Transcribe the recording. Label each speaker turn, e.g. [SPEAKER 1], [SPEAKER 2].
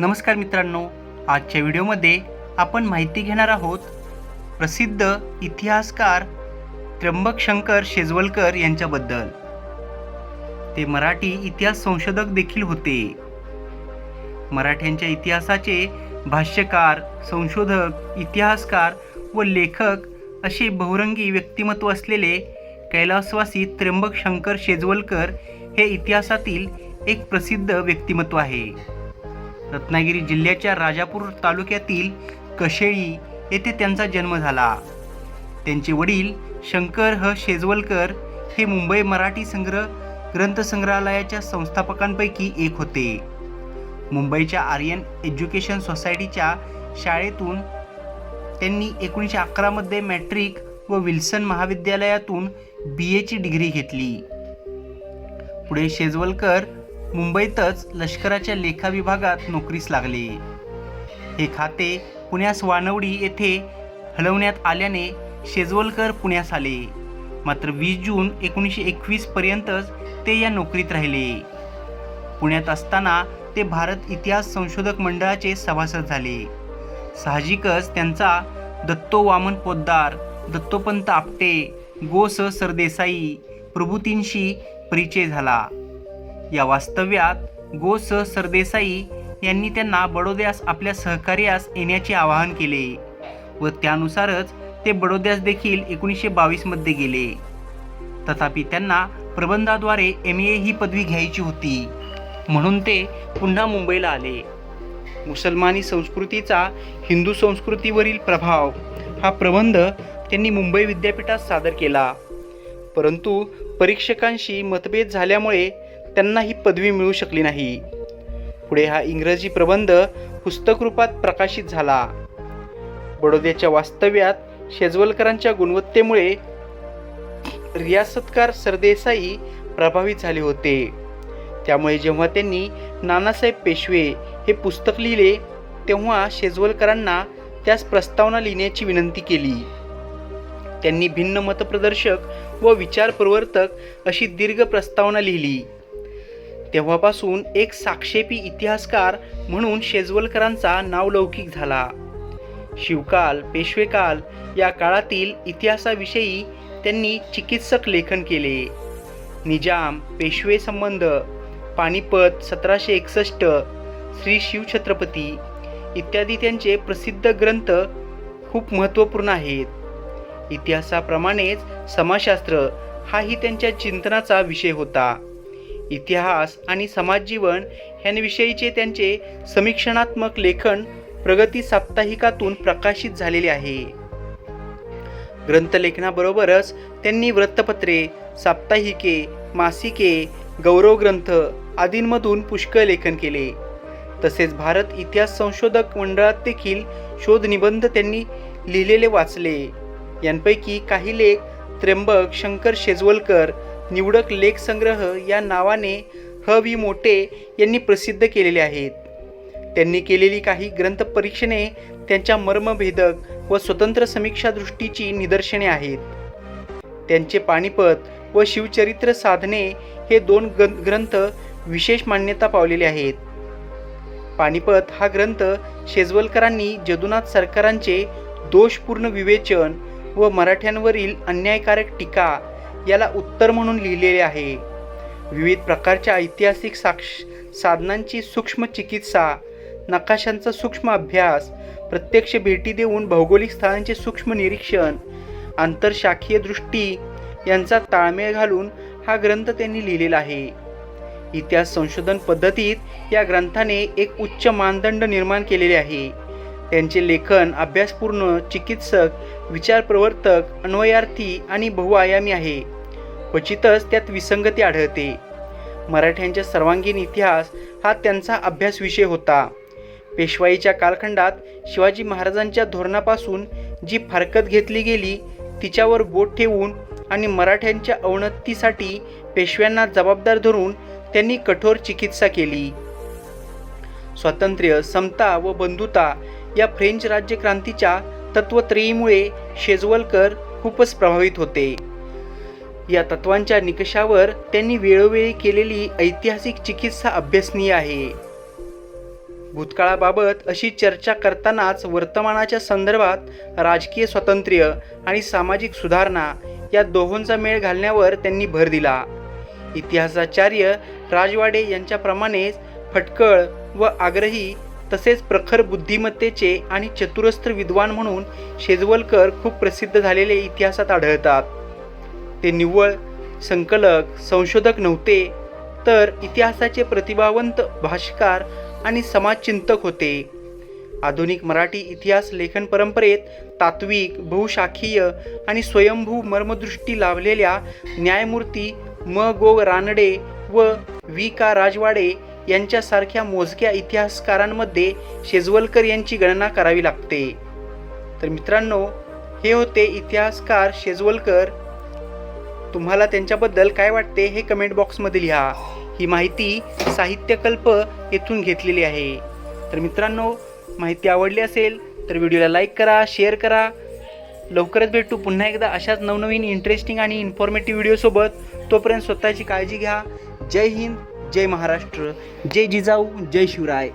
[SPEAKER 1] नमस्कार मित्रांनो आजच्या व्हिडिओमध्ये आपण माहिती घेणार आहोत प्रसिद्ध इतिहासकार त्र्यंबक शंकर शेजवलकर यांच्याबद्दल. ते मराठी इतिहास संशोधक देखील होते. मराठ्यांच्या इतिहासाचे भाष्यकार संशोधक इतिहासकार व लेखक असे बहुरंगी व्यक्तिमत्व असलेले कैलासवासी त्र्यंबक शंकर शेजवलकर हे इतिहासातील एक प्रसिद्ध व्यक्तिमत्व आहे. रत्नागिरी जिल्ह्याच्या राजापूर तालुक्यातील कशेळी येथे त्यांचा जन्म झाला. त्यांचे वडील शंकर ह. शेजवलकर हे मुंबई मराठी संग्रह ग्रंथसंग्रहालयाच्या संस्थापकांपैकी एक होते. मुंबईच्या आर्यन एज्युकेशन सोसायटीच्या शाळेतून त्यांनी एकोणीसशे अकरामध्ये मॅट्रिक व विल्सन महाविद्यालयातून बी एची डिग्री घेतली. पुढे शेजवलकर मुंबईतच लष्कराच्या लेखा विभागात नोकरीस लागले. हे खाते पुण्यास वानवडी येथे हलवण्यात आल्याने शेजवलकर पुण्यास आले. मात्र वीस जून एकोणीसशे एकवीस पर्यंतच ते या नोकरीत राहिले. पुण्यात असताना ते भारत इतिहास संशोधक मंडळाचे सभासद झाले. साहजिकच त्यांचा दत्तो वामन पोद्दार दत्तोपंत आपटे गो स सरदेसाई प्रभूतींशी परिचय झाला. या वास्तव्यात गो स सरदेसाई यांनी त्यांना बडोद्यास आपल्या सहकार्यास येण्याचे आवाहन केले व त्यानुसारच ते बडोद्यास देखील एकोणीसशे बावीसमध्ये गेले. तथापि त्यांना प्रबंधाद्वारे एम ए ही पदवी घ्यायची होती. म्हणून ते पुन्हा मुंबईला आले. मुसलमानी संस्कृतीचा हिंदू संस्कृतीवरील प्रभाव हा प्रबंध त्यांनी मुंबई विद्यापीठात सादर केला. परंतु परीक्षकांशी मतभेद झाल्यामुळे त्यांना ही पदवी मिळू शकली नाही. पुढे हा इंग्रजी प्रबंध पुस्तकरूपात प्रकाशित झाला. बडोद्याच्या वास्तव्यात शेजवलकरांच्या गुणवत्तेमुळे रियासतकार सरदेसाई प्रभावित झाले होते. त्यामुळे जेव्हा त्यांनी नानासाहेब पेशवे हे पुस्तक लिहिले तेव्हा शेजवलकरांना त्यास प्रस्तावना लिहिण्याची विनंती केली. त्यांनी भिन्न मतप्रदर्शक व विचार प्रवर्तक अशी दीर्घ प्रस्तावना लिहिली. तेव्हापासून एक साक्षेपी इतिहासकार म्हणून शेजवलकरांचा नावलौकिक झाला. शिवकाल पेशवेकाल या काळातील इतिहासाविषयी त्यांनी चिकित्सक लेखन केले. निजाम पेशवे संबंध पानिपत सतराशे एकसष्ट श्री शिवछत्रपती इत्यादी त्यांचे प्रसिद्ध ग्रंथ खूप महत्त्वपूर्ण आहेत. इतिहासाप्रमाणेच समाजशास्त्र हाही त्यांच्या चिंतनाचा विषय होता. इतिहास आणि समाजजीवन ह्यांविषयीचे त्यांचे समीक्षणात्मक लेखन प्रगती साप्ताहिकातून प्रकाशित झालेले आहे. ग्रंथलेखनाबरोबरच त्यांनी वृत्तपत्रे साप्ताहिके मासिके गौरव ग्रंथ आदींमधून पुष्कळ लेखन केले. तसेच भारत इतिहास संशोधक मंडळात देखील शोधनिबंध त्यांनी लिहिलेले वाचले. यांपैकी काही लेख त्र्यंबक शंकर शेजवलकर निवडक लेख संग्रह या नावाने ह. वि. मोटे यांनी प्रसिद्ध केलेले आहेत. त्यांनी केलेली काही ग्रंथपरीक्षणे त्यांच्या मर्मभेदक व स्वतंत्र समीक्षा दृष्टीची निदर्शने आहेत. त्यांचे पानिपत व शिवचरित्र साधने हे दोन ग्रं- ग्रंथ विशेष मान्यता पावलेले आहेत. पानिपत हा ग्रंथ शेजवलकरांनी जदुनाथ सरकारांचे दोषपूर्ण विवेचन व मराठ्यांवरील अन्यायकारक टीका याला उत्तर म्हणून लिहिलेले आहे. विविध प्रकारच्या ऐतिहासिक साक्ष साधनांची सूक्ष्म चिकित्सा नकाशांचा सूक्ष्म अभ्यास प्रत्यक्ष भेटी देऊन भौगोलिक स्थळांचे सूक्ष्म निरीक्षण आंतरशाखीय दृष्टी यांचा ताळमेळ घालून हा ग्रंथ त्यांनी लिहिलेला आहे. इतिहास संशोधन पद्धतीत या ग्रंथाने एक उच्च मानदंड निर्माण केलेले आहे. त्यांचे लेखन अभ्यासपूर्ण चिकित्सक विचारप्रवर्तक अन्वयार्थी आणि बहुआयामी आहे. क्वचितच त्यात विसंगती आढळते. मराठ्यांच्या सर्वांगीण इतिहास हा त्यांचा अभ्यास विषय होता. पेशवाईच्या कालखंडात शिवाजी महाराजांच्या धोरणापासून जी फारकत घेतली गेली तिच्यावर बोट ठेवून आणि मराठ्यांच्या अवनतीसाठी पेशव्यांना जबाबदार धरून त्यांनी कठोर चिकित्सा केली. स्वातंत्र्य समता व बंधुता या फ्रेंच राज्यक्रांतीच्या तत्वत्रयीमुळे शेजवलकर खूपच प्रभावित होते. या तत्वांच्या निकषावर त्यांनी वेळोवेळी केलेली ऐतिहासिक चिकित्सा अभ्यासनीय आहे. भूतकाळाबाबत अशी चर्चा करतानाच वर्तमानाच्या संदर्भात राजकीय स्वातंत्र्य आणि सामाजिक सुधारणा या दोहोंचा मेळ घालण्यावर त्यांनी भर दिला. इतिहासाचार्य राजवाडे यांच्याप्रमाणेच फटकळ व आग्रही तसेच प्रखर बुद्धिमत्तेचे आणि चतुरस्त्र विद्वान म्हणून शेजवलकर खूप प्रसिद्ध झालेले इतिहासात आढळतात. ते निव्वळ संकलक संशोधक नव्हते तर इतिहासाचे प्रतिभावंत भाष्यकार आणि समाजचिंतक होते. आधुनिक मराठी इतिहास लेखन परंपरेत तात्विक बहुशाखीय आणि स्वयंभू मर्मदृष्टी लाभलेल्या न्यायमूर्ती म. गो. रानडे व व्ही. का. राजवाडे यांच्यासारख्या मोजक्या इतिहासकारांमध्ये शेजवलकर यांची गणना करावी लागते. तर मित्रांनो हे होते इतिहासकार शेजवलकर तुम्हाला त्यांच्याबद्दल काय वाटते हे कमेंट बॉक्समध्ये लिहा. ही माहिती साहित्यकल्प येथून घेतलेली आहे. तर मित्रांनो माहिती आवडली असेल तर व्हिडिओला लाईक करा शेअर करा. लवकरच भेटू पुन्हा एकदा अशाच नवनवीन इंटरेस्टिंग आणि इन्फॉर्मेटिव्ह व्हिडिओसोबत तोपर्यंत स्वतःची काळजी घ्या. जय हिंद जय महाराष्ट्र जय जिजाऊ जय शिवराय.